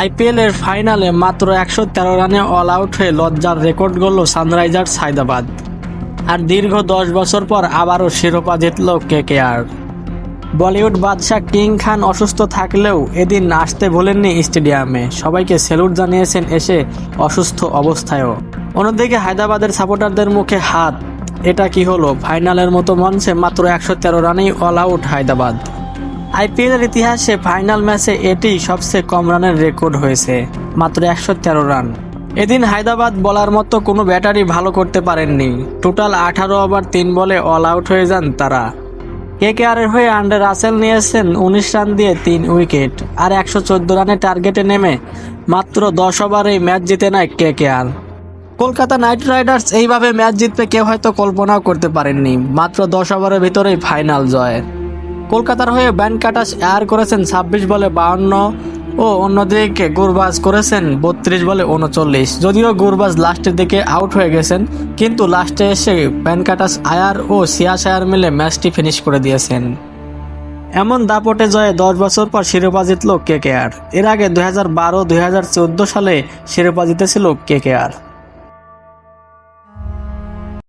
IPL এর ফাইনালে মাত্র একশো তেরো রানে অল আউট হয়ে লজ্জার রেকর্ড গড়ল সানরাইজার্স হায়দ্রাবাদ। আর দীর্ঘ দশ বছর পর আবারও শিরোপা জিতল কেকেআর। বলিউড বাদশাহ কিং খান অসুস্থ থাকলেও এদিন আসতে ভোলেননি স্টেডিয়ামে। সবাইকে স্যালুট জানিয়েছেন এসে অসুস্থ অবস্থায়ও। অন্যদিকে হায়দ্রাবাদের সাপোর্টারদের মুখে হাত। এটা কি হলো? ফাইনালের মতো মঞ্চে মাত্র একশো তেরো রানেই অল আউট হায়দ্রাবাদ। আইপিএলের ইতিহাসে ফাইনাল ম্যাচে এটি সবচেয়ে কম রানের রেকর্ড হয়েছে, মাত্র একশো তেরো রান। এদিন হায়দ্রাবাদ বলার মতো কোনো ব্যাটারি ভালো করতে পারেননি। টোটাল আঠারো ওভার, তিন বলে অল আউট হয়ে যান তারা। কেকেআর এর হয়ে আন্ডে রাসেল নিয়েছেন উনিশ রান দিয়ে তিন উইকেট, আর একশো চোদ্দ রানের টার্গেটে নেমে মাত্র দশ ওভারেই ম্যাচ জিতে নেয় কেকেআর। কলকাতা নাইট রাইডার্স এইভাবে ম্যাচ জিতবে কেউ হয়তো কল্পনাও করতে পারেননি, মাত্র দশ ওভারের ভিতরেই ফাইনাল জয়। কলকাতার হয়ে ব্যান কাটাস এয়ার করেছেন ছাব্বিশ বলে বাউন্ন ও অন্যদিকে গুরবাজ করেছেন বত্রিশ বলে উনচল্লিশ। যদিও গুরবাজ লাস্টের দিকে আউট হয়ে গেছেন, কিন্তু লাস্টে এসে ব্যান কাটাস আয়ার ও সিয়াস আয়ার মিলে ম্যাচটি ফিনিশ করে দিয়েছেন। এমন দাপটে জয়ে দশ বছর পর শিরোপা জিতল কে কে আর। এর আগে দুই হাজার বারো দুই সালে শিরোপা জিতেছিল কে কে আর।